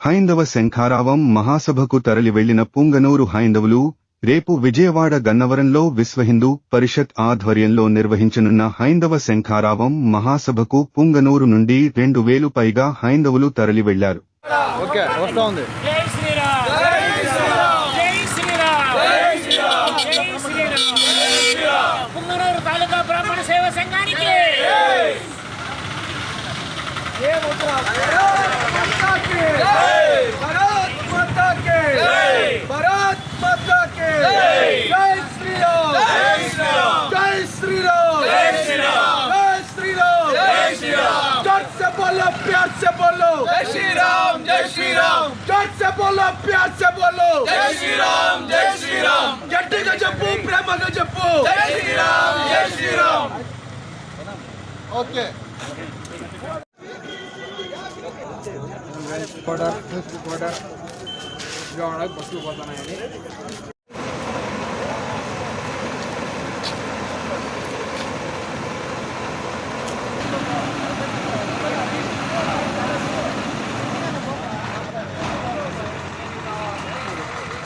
హైందవ శంఖారావం మహాసభకు తరలి వెళ్ళిన పుంగనూరు హైందవులు రేపు విజయవాడ గన్నవరంలో విశ్వ హిందూ పరిషత్ ఆధ్వర్యంలో నిర్వహించనున్న హైందవ శంఖారావం మహాసభకు పుంగనూరు నుండి రెండు వేలు పైగా హైందవులు తరలి వెళ్ళారు प्यार से बोलो जय श्री राम जय श्री राम जोर से बोलो प्यार से बोलो जय श्री राम जय श्री राम గట్టిగా చెప్పు ప్రేమగా చెప్పు జై శ్రీరామ్ జై శ్రీరామ్ ఓకే కూడా ఫేస్బుక్ కూడా విజయవాడ బస్సులు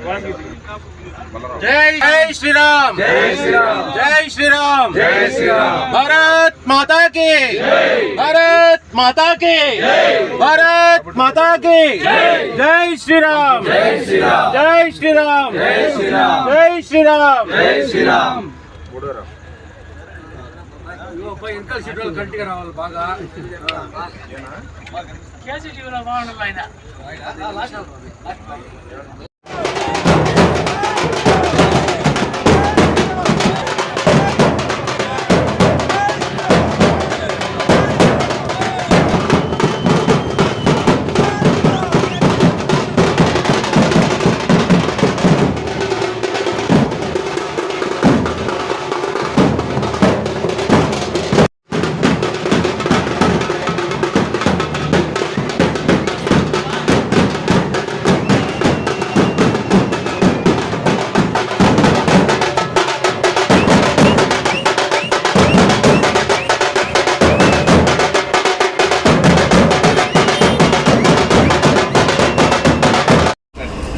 జై శ్రీరామ్ జై శ్రీరామ్ జై శ్రీరామ్ జై శ్రీరామ్ జై శ్రీరామ్ భారత్ మాతా కి భారత్ మాతా కి భారత్ మాతా కి జై శ్రీరామ్ జై శ్రీరామ్ జై శ్రీరామ్ జై శ్రీరామ్ జై శ్రీరామ్ జై శ్రీరామ్ కేసీటీవీలో బాగుండాలి ఆయన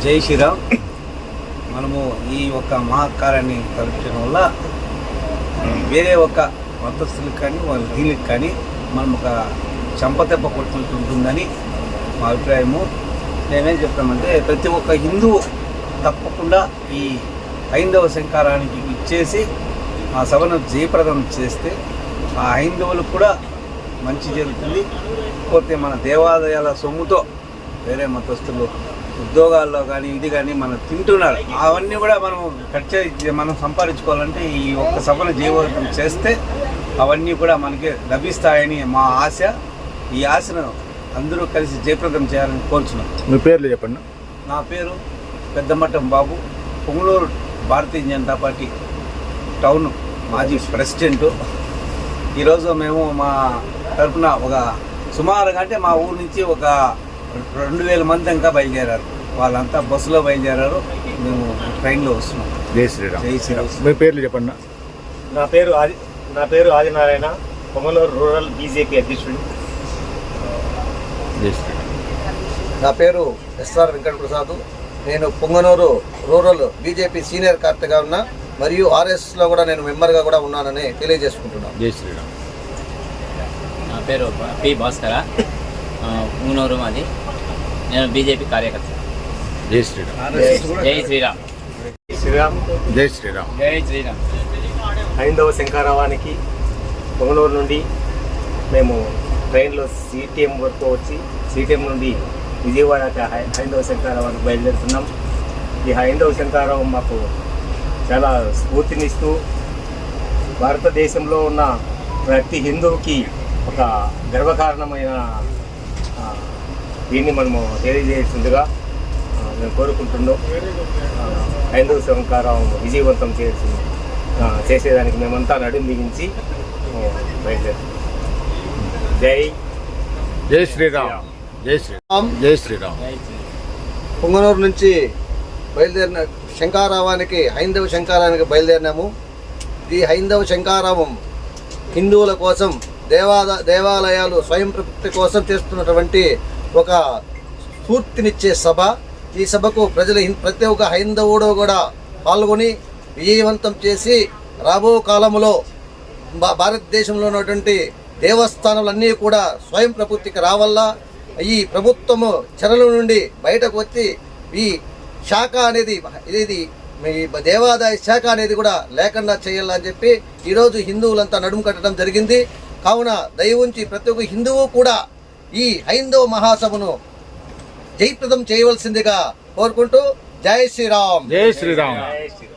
జై శ్రీరామ్. మనము ఈ యొక్క మహాకారాన్ని తలపించడం వల్ల వేరే ఒక మతస్థులకు కానీ వాళ్ళ దీనికి కానీ మనం ఒక చంపదెబ్బ కొట్టుకుంటూ ఉంటుందని మా అభిప్రాయము. మేమేం చెప్తామంటే ప్రతి ఒక్క హిందువు తప్పకుండా ఈ హైందవ శంకారానికి ఇచ్చేసి ఆ సభను జయప్రదం చేస్తే ఆ హైందవులకు కూడా మంచి జరుగుతుంది. పోతే మన దేవాలయాల సొమ్ముతో వేరే మతస్థులు ఉద్యోగాల్లో కానీ ఇది కానీ మనం తింటున్నారు అవన్నీ కూడా మనం ఖర్చు మనం సంపాదించుకోవాలంటే ఈ ఒక్క సభను జీవోత్తం చేస్తే అవన్నీ కూడా మనకి లభిస్తాయని మా ఆశ. ఈ ఆశను అందరూ కలిసి జయప్రదం చేయాలని కోరుచున్నాం. మీ పేర్లు చెప్పండి. నా పేరు పెద్దమట్టం బాబు. పొంగళూరు భారతీయ జనతా పార్టీ టౌన్ మాజీ ప్రెసిడెంటు. ఈరోజు మేము మా తరపున ఒక సుమారుగా అంటే మా ఊరు నుంచి ఒక రెండు వేల మంది ఇంకా బయలుదేరారు. వాళ్ళంతా బస్సులో బయలుదేరారు. మేము ట్రైన్లో వస్తున్నాం. జై శ్రీరామ్. జై శ్రీరామ్. మీ పేర్లు చెప్పండి. నా పేరు ఆది నా పేరు ఆదినారాయణ. పొంగలూరు రూరల్ బీజేపీ అధ్యక్షుడు నా పేరు ఎస్ఆర్ వెంకట ప్రసాద్ నేను పొంగనూరు రూరల్ బీజేపీ సీనియర్ కార్తగా ఉన్నా మరియు ఆర్ఎస్లో కూడా నేను మెంబర్గా కూడా ఉన్నానని తెలియజేసుకుంటున్నాను. జై శ్రీరామ్. నా పేరు పి భాస్కర. ఆ, పుంగనూరు మాది. నేను బీజేపీ కార్యకర్త. జై శ్రీరామ్. జై శ్రీరామ్. శ్రీరామ్. జై శ్రీరామ్. జై శ్రీరామ్. హైందవ శంకారావానికి పొంగనూరు నుండి మేము ట్రైన్లో సిటిఎం వరకు వచ్చి సిటిఎం నుండి విజయవాడ హై- హైందవ శంకారావానికి బయలుదేరుతున్నాం. ఈ హైందవ శంకారావం మాకు చాలా స్ఫూర్తినిస్తూ భారతదేశంలో ఉన్న ప్రతి హిందువుకి ఒక గర్వకారణమైన దీన్ని మనము తెలియజేస్తుందిగా ఆ, మేము కోరుకుంటున్నాం. హైందవ శంకారం విజయవంతం చేసి చేసేదానికి మేమంతా నడుం బిగించి జై జై శ్రీరామ్. జై శ్రీరామ్. జై శ్రీరామ్. పొంగనూరు నుంచి బయలుదేరిన శంకారావానికి హైందవ శంకారానికి బయలుదేరినాము. ఈ హైందవ శంకారావం హిందువుల కోసం దేవాద దేవాలయాలు స్వయం ప్రవృత్తి కోసం చేస్తున్నటువంటి ఒక స్ఫూర్తినిచ్చే సభ. ఈ సభకు ప్రజలు ప్రతి ఒక్క హైందవుడు కూడా పాల్గొని విజయవంతం చేసి రాబో కాలంలో భారతదేశంలో ఉన్నటువంటి దేవస్థానాలన్నీ కూడా స్వయం ప్రవృత్తికి రావల్లా. ఈ ప్రభుత్వము చెరల నుండి బయటకు వచ్చి ఈ శాఖ అనేది ఇది దేవాదాయ శాఖ అనేది కూడా లేకుండా చేయాలని చెప్పి ఈరోజు హిందువులంతా నడుము కట్టడం జరిగింది. కావున దయవుంచి ప్రతి ఒక్క హిందువు కూడా ఈ హైందవ మహాసభను జయప్రదం చేయవలసిందిగా కోరుకుంటూ జై శ్రీరామ్. జై శ్రీరామ్. జై శ్రీరామ్.